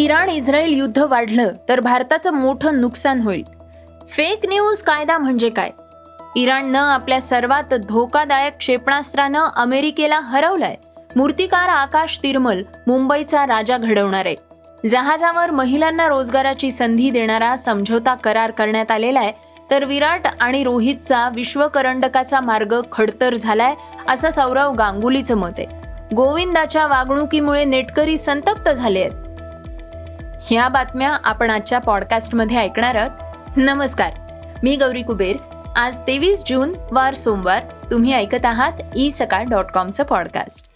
Iran Israel युद्ध वाढलं तर भारताचं मोठं नुकसान होईल. फेक न्यूज कायदा म्हणजे काय? इराणनं आपल्या सर्वात धोकादायक क्षेपणास्त्रानं अमेरिकेला हरवलंय. मूर्तिकार आकाश तिरमल मुंबईचा राजा घडवणार आहे. जहाजावर महिलांना रोजगाराची संधी देणारा समझोता करार करण्यात आलेला आहे तर विराट आणि रोहितचा विश्वकरंडकाचा मार्ग खडतर झालाय असं सौरव गांगुलीचं मत आहे. गोविंदाच्या वागणुकीमुळे नेटकरी संतप्त झाले आहेत. ह्या बातम्या आपण आजच्या पॉडकास्टमध्ये ऐकणार आहोत. नमस्कार मी गौरी कुबेर. आज तेवीस जून वार सोमवार. तुम्ही ऐकत आहात ई सकाळ डॉट कॉमचं पॉडकास्ट.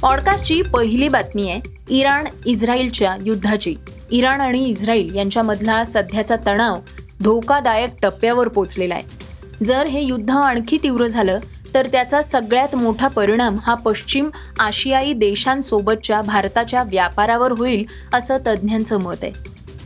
पॉडकास्टची पहिली बातमी आहे इराण इस्रायलच्या युद्धाची. इराण आणि इस्रायल यांच्यामधला सध्याचा तणाव धोकादायक टप्प्यावर पोचलेला आहे. जर हे युद्ध आणखी तीव्र झालं तर त्याचा सगळ्यात मोठा परिणाम हा पश्चिम आशियाई देशांसोबतच्या भारताच्या व्यापारावर होईल असं तज्ज्ञांचं मत आहे.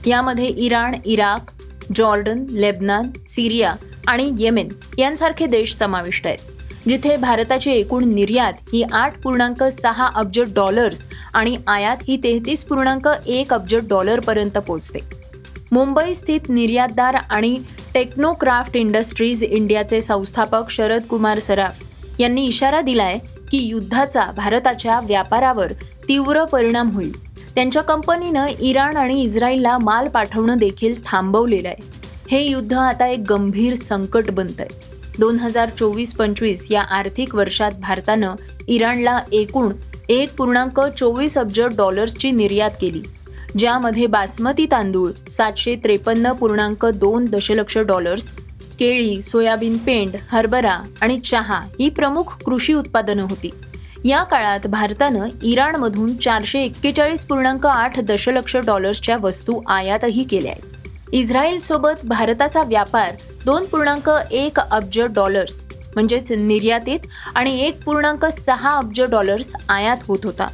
यामध्ये Iran Iraq Jordan Lebanon Syria आणि येमेन यांसारखे देश समाविष्ट आहेत जिथे भारताची एकूण निर्यात ही आठ पूर्णांक सहा अब्ज डॉलर्स आणि आयात ही तेहतीस पूर्णांक एक अब्ज डॉलरपर्यंत पोहोचते. मुंबई स्थित निर्यातदार आणि टेक्नोक्राफ्ट इंडस्ट्रीज इंडियाचे संस्थापक शरद कुमार सराफ यांनी इशारा दिलाय की युद्धाचा भारताच्या व्यापारावर तीव्र परिणाम होईल. त्यांच्या कंपनीनं इराण आणि इस्रायलला माल पाठवणं देखील थांबवलेलं आहे. हे युद्ध आता एक गंभीर संकट बनत आहे दोन हजार चोवीस पंचवीस या आर्थिक वर्षात भारतानं इराणला एकूण एक पूर्णांक चोवीस अब्ज डॉलर्सची निर्यात केली. ज्यामध्ये बासमती तांदूळ सातशे त्रेपन्न पूर्णांक दोन दशलक्ष डॉलर्स केळी सोयाबीन पेंड हरभरा आणि चहा ही प्रमुख कृषी उत्पादनं होती. या काळात भारतानं इराणमधून चारशे एक्केचाळीस पूर्णांक आठ दशलक्ष डॉलर्सच्या वस्तू आयातही केल्या आहेत. इस्रायलसोबत भारताचा व्यापार दोन पूर्णांक एक अब्ज डॉलर्स म्हणजेच निर्यातीत आणि एक पूर्णांक सहा अब्ज डॉलर्स आयात होत होता.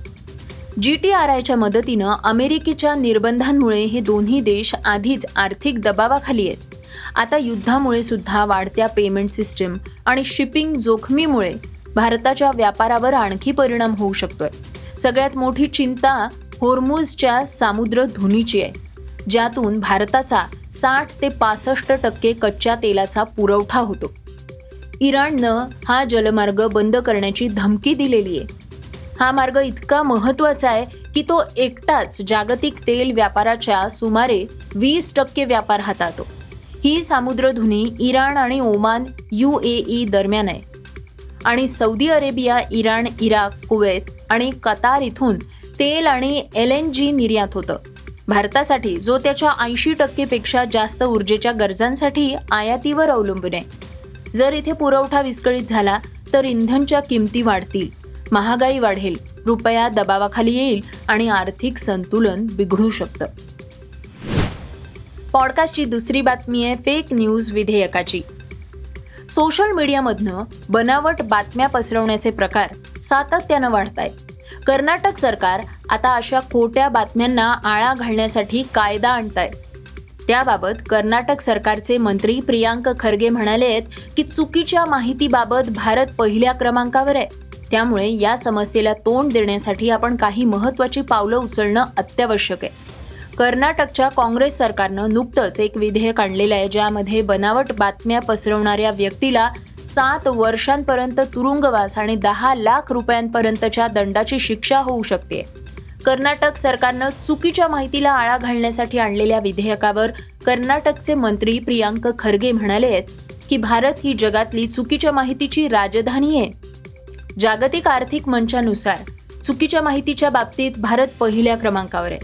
जी टी आर आयच्या मदतीनं अमेरिकेच्या निर्बंधांमुळे हे दोन्ही देश आधीच आर्थिक दबावाखाली आहेत. आता युद्धामुळे सुद्धा वाढत्या पेमेंट सिस्टीम आणि शिपिंग जोखमीमुळे भारताच्या व्यापारावर आणखी परिणाम होऊ शकतोय. सगळ्यात मोठी चिंता होर्मुजच्या सामुद्र धुनीची आहे. ज्यातून भारताचा साठ ते पासष्ट टक्के कच्च्या तेलाचा पुरवठा होतो. इराणनं हा जलमार्ग बंद करण्याची धमकी दिलेली आहे हा मार्ग इतका महत्त्वाचा आहे की तो एकटाच जागतिक तेल व्यापाराच्या सुमारे वीस टक्के व्यापार हाताळतो. ही सामुद्रधुनी इराण आणि ओमान यू ए ई दरम्यान आहे. आणि Saudi Arabia Iran Iraq Kuwait आणि कतार इथून तेल आणि एल एन जी निर्यात होतं. भारतासाठी जो त्याच्या ऐंशी टक्केपेक्षा जास्त ऊर्जेच्या गरजांसाठी आयातीवर अवलंबून आहे. जर इथे पुरवठा विस्कळीत झाला तर इंधनच्या किमती वाढतील. महागाई वाढेल रुपया दबावाखाली येईल आणि आर्थिक संतुलन बिघडू शकतं. पॉडकास्टची दुसरी बातमी आहे फेक न्यूज विधेयकाची. सोशल मीडियामधनं बनावट बातम्या पसरवण्याचे प्रकार सातत्यानं वाढत आहेत कर्नाटक सरकार आता अशा खोट्या बातम्यांना आळा घालण्यासाठी कायदा आणत आहे त्याबाबत कर्नाटक सरकारचे मंत्री प्रियांक खरगे म्हणाले आहेत की चुकीच्या माहितीबाबत भारत पहिल्या क्रमांकावर आहे. त्यामुळे या समस्येला तोंड देण्यासाठी आपण काही महत्त्वाची पावलं उचलणं अत्यावश्यक आहे. कर्नाटकच्या काँग्रेस सरकारनं नुकतंच एक विधेयक आणलेलं आहे ज्यामध्ये बनावट बातम्या पसरवणाऱ्या व्यक्तीला सात वर्षांपर्यंत तुरुंगवास आणि दहा लाख रुपयांपर्यंतच्या दंडाची शिक्षा होऊ शकते. कर्नाटक सरकारनं चुकीच्या माहितीला आळा घालण्यासाठी आणलेल्या विधेयकावर कर्नाटकचे मंत्री प्रियांक खरगे म्हणाले आहेत की भारत ही जगातली चुकीच्या माहितीची राजधानी आहे. जागतिक आर्थिक मंचानुसार चुकीच्या माहितीच्या बाबतीत भारत पहिल्या क्रमांकावर आहे.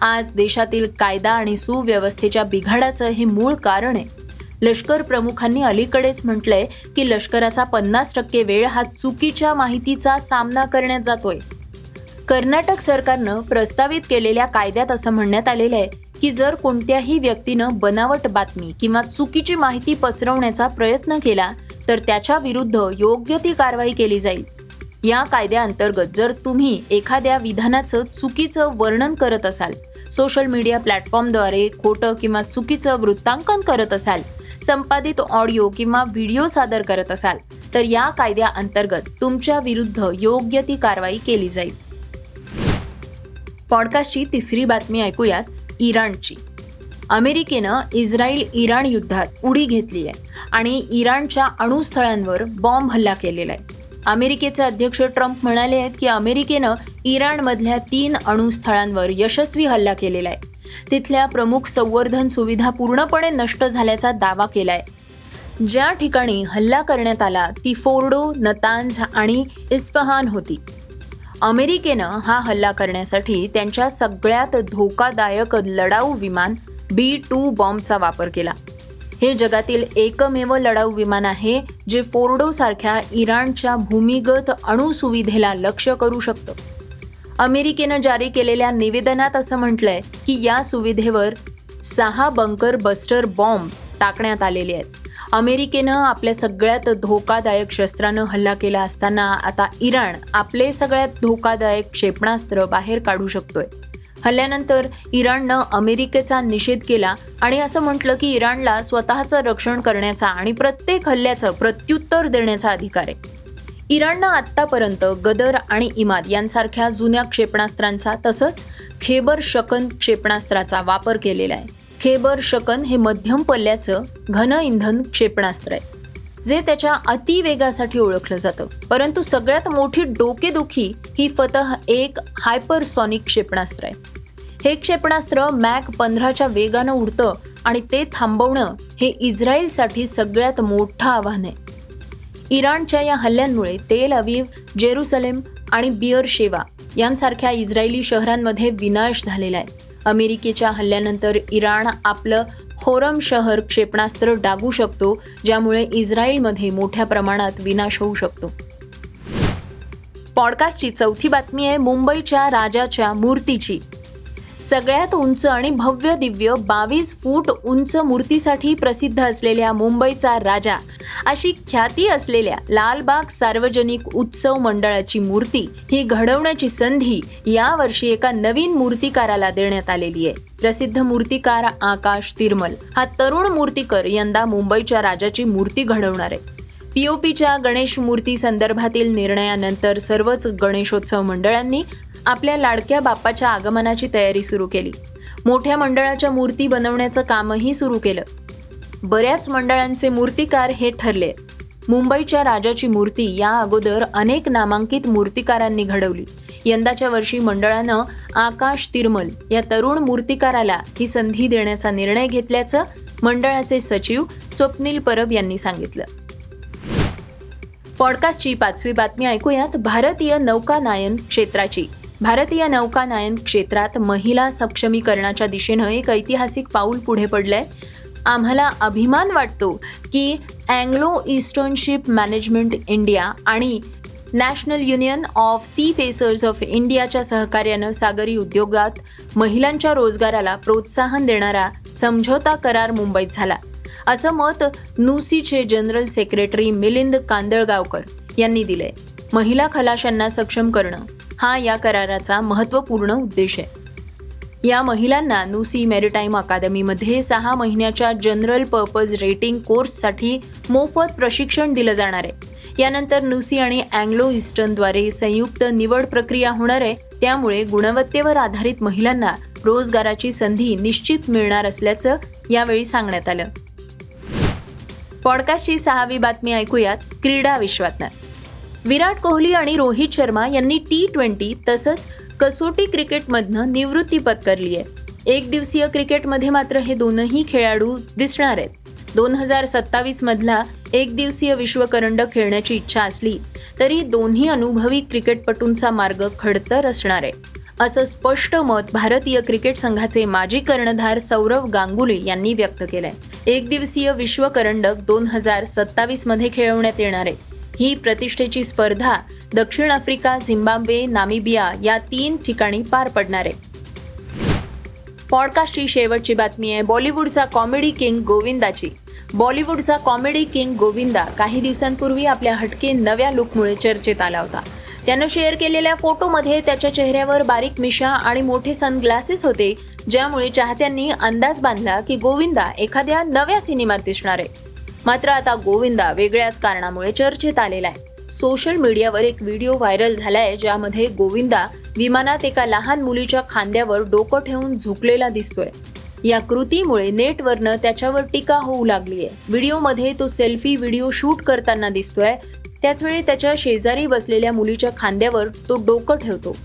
आज देशातील कायदा आणि सुव्यवस्थेच्या बिघाडाचं हे मूळ कारण आहे. लष्कर प्रमुखांनी अलीकडेच म्हटलंय की लष्कराचा पन्नास टक्के वेळ हा चुकीच्या माहितीचा सामना करण्यात जातोय. कर्नाटक सरकारनं प्रस्तावित केलेल्या कायद्यात असं म्हणण्यात आलेलं आहे की जर कोणत्याही व्यक्तीनं बनावट बातमी किंवा चुकीची माहिती पसरवण्याचा प्रयत्न केला तर त्याच्या विरुद्ध योग्य ती कारवाई केली जाईल. या कायद्याअंतर्गत जर तुम्ही एखाद्या विधानाचं चुकीचं वर्णन करत असाल सोशल मीडिया प्लॅटफॉर्मद्वारे खोटं किंवा चुकीचं वृत्तांकन करत असाल संपादित ऑडिओ किंवा व्हिडिओ सादर करत असाल तर या कायद्याअंतर्गत तुमच्या विरुद्ध योग्य ती कारवाई केली जाईल. पॉडकास्टची तिसरी बातमी ऐकूयात इराणची. अमेरिकेनं इस्रायल इराण युद्धात उडी घेतली आहे आणि इराणच्या अणुस्थळांवर बॉम्ब हल्ला केलेला आहे अमेरिकेचे अध्यक्ष ट्रम्प म्हणाले आहेत की अमेरिकेनं इराणमधल्या तीन अणुस्थळांवर यशस्वी हल्ला केलेला आहे. तिथल्या प्रमुख संवर्धन सुविधा पूर्णपणे नष्ट झाल्याचा दावा केला आहे ज्या ठिकाणी हल्ला करण्यात आला ती फोर्डो नतांझ आणि इस्फहान होती. अमेरिकेनं हा हल्ला करण्यासाठी त्यांच्या सगळ्यात धोकादायक लढाऊ विमान बी टू बॉम्बचा वापर केला. हे जगातील एकमेव लढाऊ विमान आहे जे फोर्डो सारख्या इराणच्या भूमिगत अणुसुविधेला लक्ष्य करू शकतं. अमेरिकेनं जारी केलेल्या निवेदनात असं म्हटलंय की या सुविधेवर सहा बंकर बस्टर बॉम्ब टाकण्यात आलेले आहेत. अमेरिकेनं आपल्या सगळ्यात धोकादायक शस्त्रानं हल्ला केला असताना आता इराण आपले सगळ्यात धोकादायक क्षेपणास्त्र बाहेर काढू शकतोय. हल्ल्यानंतर इराणनं अमेरिकेचा निषेध केला आणि असं म्हटलं की इराणला स्वतःचं रक्षण करण्याचा आणि प्रत्येक हल्ल्याचं प्रत्युत्तर देण्याचा अधिकार आहे. इराणनं आत्तापर्यंत गदर आणि इमाद यांसारख्या जुन्या क्षेपणास्त्रांचा तसंच खेबर शकन क्षेपणास्त्राचा वापर केलेला आहे. खेबर शकन हे मध्यम पल्ल्याचं घन इंधन क्षेपणास्त्र आहे जे त्याच्या अतिवेगासाठी ओळखलं जातं. परंतु सगळ्यात मोठी डोकेदुखी ही फतह एक हायपरसॉनिक क्षेपणास्त्र आहे. हे क्षेपणास्त्र मॅक पंधराच्या वेगानं उडतं आणि ते थांबवणं हे इस्रायलसाठी सगळ्यात मोठं आव्हान आहे. इराणच्या या हल्ल्यांमुळे तेल अवीव जेरुसलेम आणि बियर शेवा यांसारख्या इस्रायली शहरांमध्ये विनाश झालेला आहे. अमेरिकेच्या हल्ल्यानंतर इराण आपलं होरम शहर क्षेपणास्त्र डागू शकतो ज्यामुळे इस्रायलमध्ये मोठ्या प्रमाणात विनाश होऊ शकतो. पॉडकास्टची चौथी बातमी आहे मुंबईच्या राजाच्या मूर्तीची. सगळ्यात उंच आणि भव्य दिव्य बावीस फूट उंच मूर्तीसाठी प्रसिद्ध असलेल्या मुंबईचा राजा. अशी ख्याती असलेल्या लालबाग सार्वजनिक उत्सव मंडळाची मूर्ती ही घडवण्याची संधी यावर्षी एका नवीन मूर्तिकाराला देण्यात आलेली आहे. प्रसिद्ध मूर्तिकार आकाश तिरमल हा तरुण मूर्तिकर यंदा मुंबईच्या राजाची मूर्ती घडवणार आहे. पीओपीच्या गणेश मूर्ती संदर्भातील निर्णयानंतर सर्वच गणेशोत्सव मंडळांनी आपल्या लाडक्या बाप्पाच्या आगमनाची तयारी सुरू केली. मोठ्या मंडळाच्या मूर्ती बनवण्याचं कामही सुरू केलं. बऱ्याच मंडळांचे मूर्तिकार हे ठरले. मुंबईच्या राजाची मूर्ती या अगोदर अनेक नामांकित मूर्तिकारांनी घडवली. यंदाच्या वर्षी मंडळानं आकाश तिरमल या तरुण मूर्तिकाराला ही संधी देण्याचा निर्णय घेतल्याचं मंडळाचे सचिव स्वप्नील परब यांनी सांगितलं. पॉडकास्टची पाचवी बातमी ऐकूयात. भारतीय नौकानयन क्षेत्राची. भारतीय नौकानयन क्षेत्रात महिला सक्षमीकरणाच्या दिशेनं एक ऐतिहासिक पाऊल पुढे पडलंय. आम्हाला अभिमान वाटतो की Anglo Eastern ship management India आणि national union of seafarers of इंडियाच्या सहकार्यानं सागरी उद्योगात महिलांच्या रोजगाराला प्रोत्साहन देणारा समझोता करार मुंबईत झाला. असं मत नुसीचे जनरल सेक्रेटरी मिलिंद कांदळगावकर यांनी दिलंय. महिला खलाशांना सक्षम करणं हा या कराराचा महत्त्वपूर्ण उद्देश आहे. या महिलांना नुसी मेरिटाईम अकादमीमध्ये सहा महिन्याच्या जनरल पर्पज रेटिंग कोर्ससाठी मोफत प्रशिक्षण दिलं जाणार आहे. यानंतर नुसी आणि अँग्लो इस्टर्नद्वारे संयुक्त निवड प्रक्रिया होणार आहे. त्यामुळे गुणवत्तेवर आधारित महिलांना रोजगाराची संधी निश्चित मिळणार असल्याचं यावेळी सांगण्यात आलं. पॉडकास्टची सहावी बातमी ऐकूयात क्रीडा विश्वातनं. विराट कोहली आणि रोहित शर्मा यांनी टी ट्वेंटी तसंच कसोटी क्रिकेटमधनं निवृत्ती पत्करली आहे एक दिवसीय क्रिकेटमध्ये मात्र हे दोनही खेळाडू दिसणार आहेत. दोन हजार सत्तावीस मधला एक दिवसीय विश्वकरंडक खेळण्याची इच्छा असली तरी दोन्ही अनुभवी क्रिकेटपटूंचा मार्ग खडतर असणार आहे. असं स्पष्ट मत भारतीय क्रिकेट संघाचे माजी कर्णधार सौरव गांगुली यांनी व्यक्त केलंय. एक दिवसीय विश्वकरंडक दोन हजार सत्तावीसमध्ये खेळवण्यात येणार आहे. ही प्रतिष्ठेची स्पर्धा दक्षिण आफ्रिका झिम्बाब्वे नामिबिया या तीन ठिकाणी पार पडणार आहे. पॉडकास्टची शेवटची बातमी आहे बॉलिवूडचा कॉमेडी किंग गोविंदाची. बॉलिवूडचा कॉमेडी किंग गोविंदा काही दिवसांपूर्वी आपल्या हटके नव्या लुकमुळे चर्चेत आला होता. त्यानं शेअर केलेल्या फोटोमध्ये त्याच्या चेहऱ्यावर बारीक मिशा आणि मोठे सनग्लासेस होते ज्यामुळे चाहत्यांनी अंदाज बांधला की गोविंदा एखाद्या नव्या सिनेमात दिसणार आहे. मात्र आता गोविंदा वेगळ्याच कारणामुळे चर्चेत आलेला आहे. सोशल मीडियावर एक व्हिडिओ व्हायरल झालाय ज्यामध्ये गोविंदा विमानात एका लहान मुलीच्या खांद्यावर डोकं ठेवून झुकलेला दिसतोय. या कृतीमुळे नेटवरनं त्याच्यावर टीका होऊ लागली आहे व्हिडिओमध्ये तो सेल्फी व्हिडिओ शूट करताना दिसतोय. त्याचवेळी त्याच्या शेजारी बसलेल्या मुलीच्या खांद्यावर तो डोकं ठेवतो.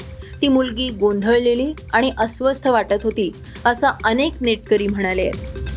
ती मुलगी गोंधळलेली आणि अस्वस्थ वाटत होती असं अनेक नेटकरी म्हणाले आहेत.